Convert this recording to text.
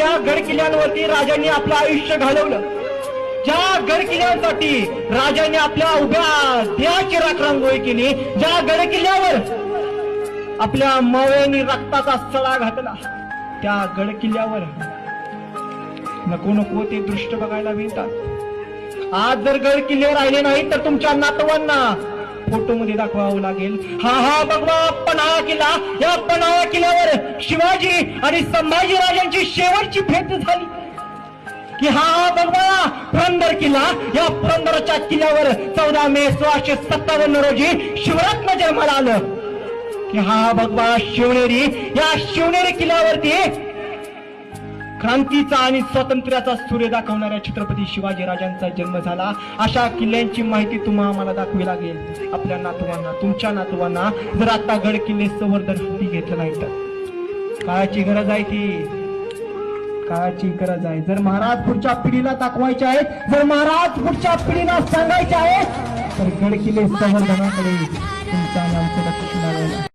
ज्या गडकिल्ल्यांवरती राजांनी आपलं आयुष्य घालवलं ज्या गडकिल्ल्यांसाठी राजांनी आपल्या उभ्या देहाची राख रांगोळी केली ज्या गडकिल्ल्यावर आपल्या मावळ्यांनी रक्ताचा सळा घातला त्या गडकिल्ल्यावर नको नको ते दृष्ट बघायला मिळतात. आज जर गड किल्ले राहिले नाही तर तुमच्या नातवांना फोटो मध्ये दाखवावं लागेल. हा हा बघवा पन्हाळा किल्ला. या पन्हाळा किल्ल्यावर शिवाजी आणि संभाजी राजांची शेवटची भेट झाली. की हा बघवा पुरंदर किल्ला. या पुरंदरच्या किल्ल्यावर चौदा मे सोळाशे सत्तावन्न रोजी शिवरत्न जन्माला आलं. की हा भगवा शिवनेरी. या शिवनेरी किल्ल्यावरती क्रांतीचा आणि स्वातंत्र्याचा सूर्य दाखवणाऱ्या छत्रपती शिवाजी राजांचा जन्म झाला. अशा किल्ल्यांची माहिती तुम्हाला आम्हाला दाखवी लागेल. आपल्या नातवांना तुमच्या नातवांना जर आता गड किल्ले संवर्धन हाती घेतलं नाही तर. काळाची गरज आहे ती. काळाची गरज आहे. जर महाराज पुढच्या पिढीला दाखवायचे आहेत जर महाराज पुढच्या पिढीला सांगायचे आहे तर गड किल्ले संवर्धनाकडे तुमचा आणि लक्ष